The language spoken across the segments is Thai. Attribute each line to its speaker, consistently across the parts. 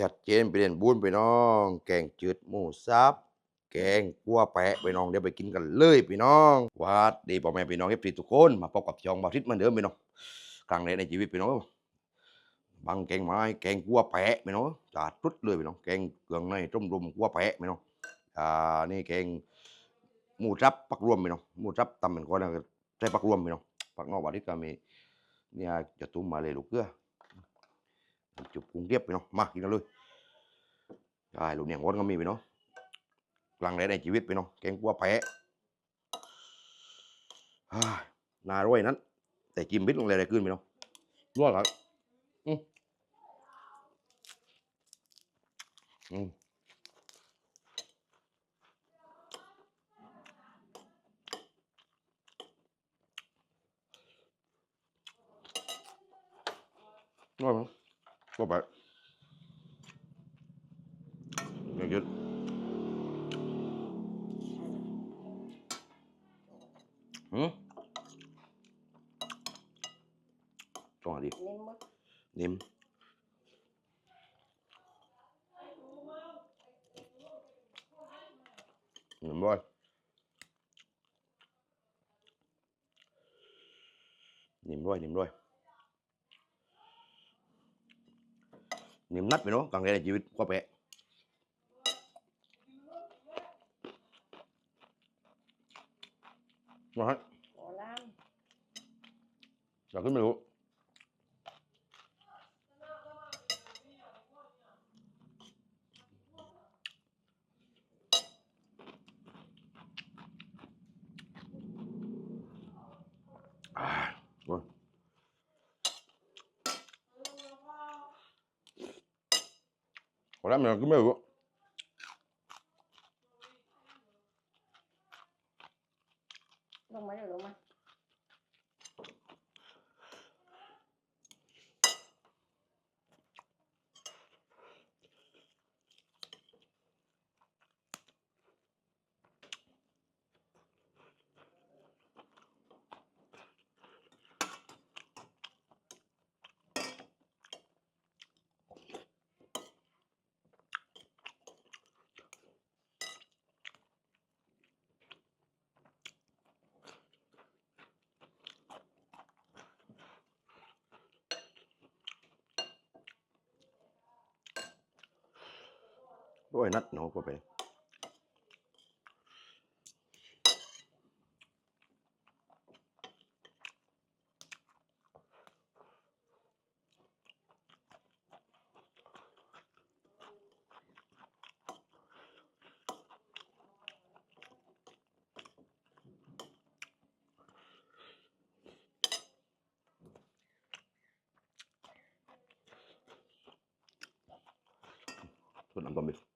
Speaker 1: จัดเจนไปเรียนบุญไปน้อง แกงจืดหมูสับแกงกัวแปะไปน้องเดี๋ยวไปกินกันเลยพี่น้องวัดดีพ่อแม่พี่น้องเอฟซีทุกคนมาพบกับช่องบาทิตเหมือนเดิมพี่น้องครั้งแรกในชีวิตพี่น้องบังแกงไม้แกงกัวแปะพี่น้องจัดรุดเลยพี่น้องแกงเครื่องในต้มรวมกัวแปะพี่น้องอ่านี่แกงหมูจับปักรวมพี่น้องหมูจับตำเหมือนกันนะใส่ปักรวมพี่น้องปักนอกบาทิตก็มีเนี่ยจะตุ้มมาเลยลูกเกลือ จุบกรุงเทพพี่น้องมากินกันเลยได้ลูกเนี่ยงวนก็มีพี่น้องครั้งแรในชีวิตไปเนาะแกงกัวแพะน่าร้อยนั้น แต่จิ้มพิษลงเลยได้ขึ้นไปเนาะรอดครับอืมอืมรอดมั้งก็ไปอยมช่วง อะไรดี
Speaker 2: นิ่มมั้ย
Speaker 1: นิ่มนิ่มบ่อ ยนิ่มด้วยนิ่มด้วยนิ่มนัดไปเนาะกลางในชีวิตก็แปะนะฮะ
Speaker 2: โอล่าม
Speaker 1: อยากขึ้นไม่รู้อ่าโอ้ย ขอแล้วมันขึ้นไม่รู้
Speaker 2: ลง ด้ว
Speaker 1: ยนัดเนาะก็ไปส่วนน้ำต้มดิอืมอื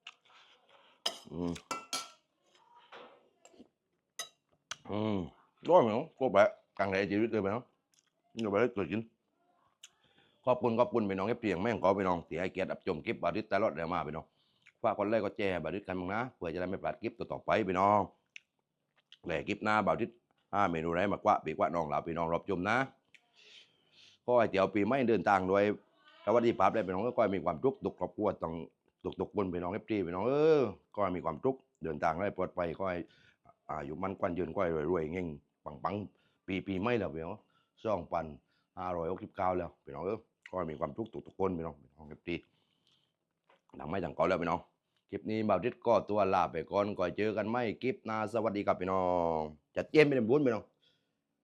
Speaker 1: ด้วยไหมเนาะก็แบบกลางในชีวิตเลยไหมเนาะนี่ก็ไปได้เกิดกินขอบคุณขอบคุณไปน้องเอฟเพียงแม่งขอไปน้องที่ให้เกียรติรับชมคลิปบาริสตลอดเดี๋ยวมาไปน้องฝากคนแรกก็แชร์บาริสกันบ้างนะเพื่อจะได้ไม่พลาดคลิปต่อๆไปไปน้องแหล่คลิปหน้าบาริสห้าเมนูไหนมากว่าปีกว่าน้องเราพี่น้องรับชมนะก็ให้เจียวปีไม่เดินทางโดยสวัสดิภาพได้พี่น้องก็ขอให้มีความทุกข์ตุกครอบครัวต้อง ตุกตุกบนพี่น้องเอฟซีพี่น้องเออก็ให้มีความทุกข์เดินทางได้ปลอดภัยก็ให้อ่าอยู่มันกวันยืนก็ให้รวยๆเง่งปังปังปีปีไม่แล้วพี่น้องสองพันห้าร้อยหกสิบเก้าแล้วพี่น้องเออก็ให้มีความทุกข์ตุกตกคนพี่น้องพี่น้องเอฟซีดังไม่ดังก่อนแล้วพี่น้องคลิปนี้บ่าวทิศก็ตัวลาไปก่อนก่อนเจอกันไม่คลิปหน้าสวัสดีครับพี่น้องจัดเจนไปในบุญพี่น้อง